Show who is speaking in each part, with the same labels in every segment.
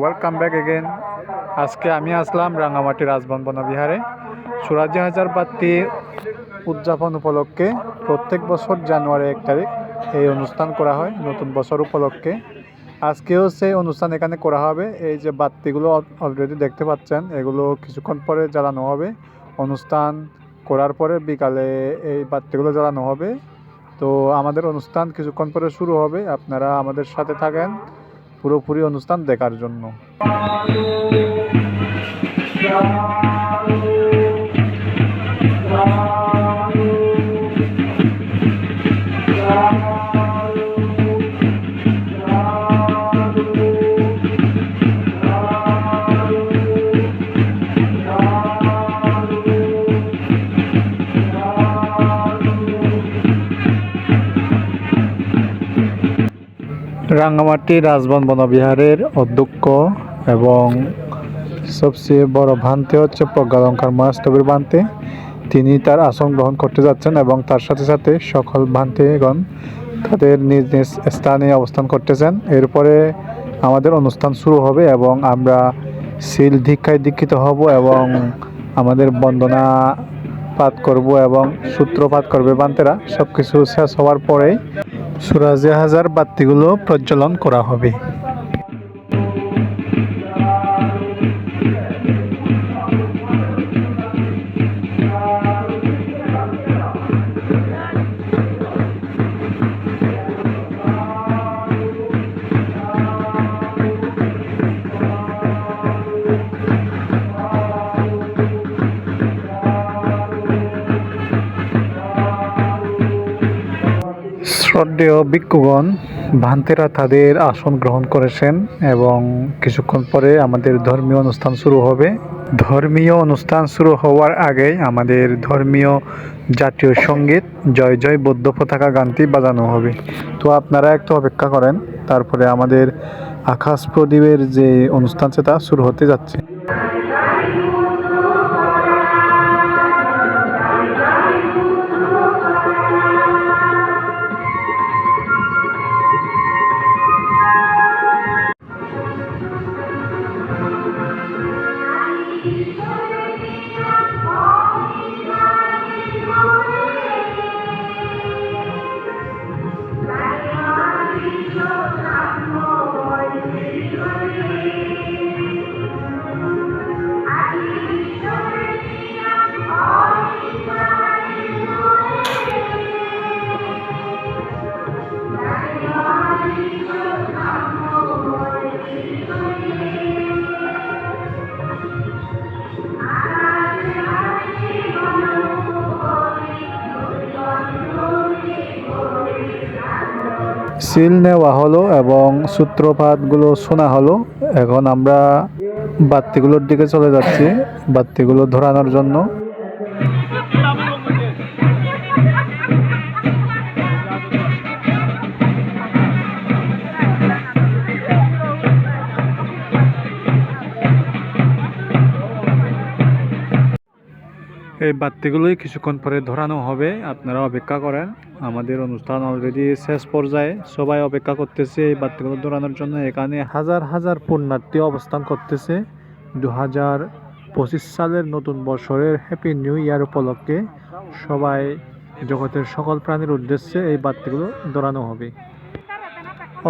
Speaker 1: Welcome back again আজকে আমি আসলাম রাঙামাটি রাজবন বনবিহারে সুরাজি হাজার বাত্তি উদযাপন উপলক্ষে প্রত্যেক বছর জানুয়ারি এক তারিখ এই অনুষ্ঠান করা হয়, নতুন বছর উপলক্ষে। আজকেও সেই অনুষ্ঠান এখানে করা হবে। এই যে বাত্তিগুলো অলরেডি দেখতে পাচ্ছেন, এগুলো কিছুক্ষণ পরে জ্বালানো হবে। অনুষ্ঠান করার পরে বিকালে এই বাত্তিগুলো জ্বালানো হবে। তো আমাদের অনুষ্ঠান কিছুক্ষণ পরে শুরু হবে। আপনারা আমাদের সাথে থাকেন। পুরোপুরি অনুষ্ঠান দেখার জন্য। রাঙ্গামাটি রাজবন বনবিহারের অধ্যক্ষ এবং সবচেয়ে বড় ভান্তে হচ্ছে প্রজ্ঞালঙ্কার মহাস্তবীর ভান্তে তিনি তার আসন গ্রহণ করতে যাচ্ছেন এবং তার সাথে সাথে সকল ভান্তেগণ তাদের নিজ নিজ স্থানে অবস্থান করতেছেন। এরপরে আমাদের অনুষ্ঠান শুরু হবে এবং আমরা শিল দীক্ষায় দীক্ষিত হব এবং আমাদের বন্দনা পাঠ করব এবং সূত্রপাত করবে বান্তেরা সব কিছু শেষ হওয়ার পরেই সুরাজে হাজার বাতিগুলো প্রজ্বলন করা হবে। শ্রদ্ধেয় ভিক্ষুগণ ভান্তেরা তাদের আসন গ্রহণ করেছেন এবং কিছুক্ষণ পরে আমাদের ধর্মীয় অনুষ্ঠান শুরু হবে। ধর্মীয় অনুষ্ঠান শুরু হওয়ার আগেই আমাদের ধর্মীয় জাতীয় সংগীত, জয় জয় বৌদ্ধ পতাকা গানটি বাজানো হবে। তো আপনারা একটু অপেক্ষা করেন, তারপরে আমাদের আকাশ প্রদীপের যে অনুষ্ঠান সেটা শুরু হতে যাচ্ছে। সিল নেওয়া হলো এবং সূত্রপাতগুলো শোনা হলো। এখন আমরা বাত্তিগুলোর দিকে চলে যাচ্ছি বাত্তিগুলো ধরানোর জন্য। এই বাত্তিগুলোই কিছুক্ষণ পরে ধরানো হবে। আপনারা অপেক্ষা করেন। আমাদের অনুষ্ঠান অলরেডি শেষ পর্যায়ে। সবাই অপেক্ষা করতেছে এই বাত্তিগুলো ধরানোর জন্য। এখানে হাজার হাজার পুণ্যার্থী অবস্থান করতেছে। দু হাজার পঁচিশ সালের নতুন বছরের হ্যাপি নিউ ইয়ার উপলক্ষে সবাই জগতের সকল প্রাণীর উদ্দেশ্যে এই বাত্তিগুলো ধরানো হবে।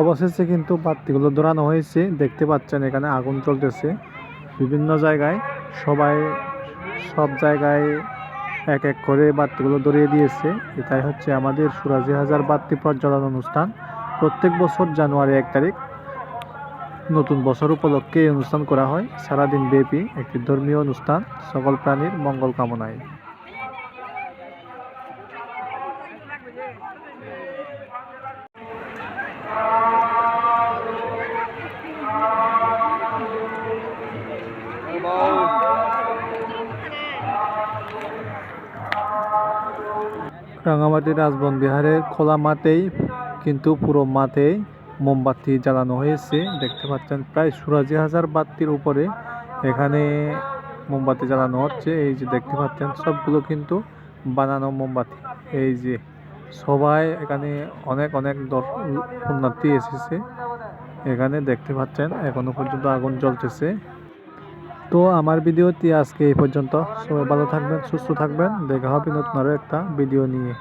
Speaker 1: অবশেষে কিন্তু বাত্তিগুলো ধরানো হয়েছে। দেখতে পাচ্ছেন এখানে আগুন চলতেছে বিভিন্ন জায়গায় সবাই সব জায়গায় এক এক করে বাত্তিগুলো ধরিয়ে দিয়েছে। এটাই হচ্ছে আমাদের সুরাজি হাজার বাত্তি প্রজ্বলন অনুষ্ঠান। প্রত্যেক বছর জানুয়ারি এক তারিখ নতুন বছর উপলক্ষে এই অনুষ্ঠান করা হয়। সারাদিন ব্যাপী একটি ধর্মীয় অনুষ্ঠান। সকল প্রাণীর মঙ্গল কামনায়। রাঙামাটি রাজবন বিহারের খোলা মাঠেই, কিন্তু পুরো মাঠেই মোমবাতি জ্বালানো হয়েছে। দেখতে পাচ্ছেন, প্রায় সুরাজি হাজার বাতির উপরে এখানে মোমবাতি জ্বালানো হচ্ছে। এই যে দেখতে পাচ্ছেন, সবগুলো কিন্তু বানানো মোমবাতি। এই যে সবাই এখানে অনেক অনেক পুণ্যার্থী এসেছে। এখানে দেখতে পাচ্ছেন, এখনও পর্যন্ত আগুন জ্বলতেছে। তো আমার ভিডিওটি আজকে এই পর্যন্ত। সবাই ভালো থাকবেন, সুস্থ থাকবেন। দেখা হবে নতুন আরও একটা ভিডিও নিয়ে।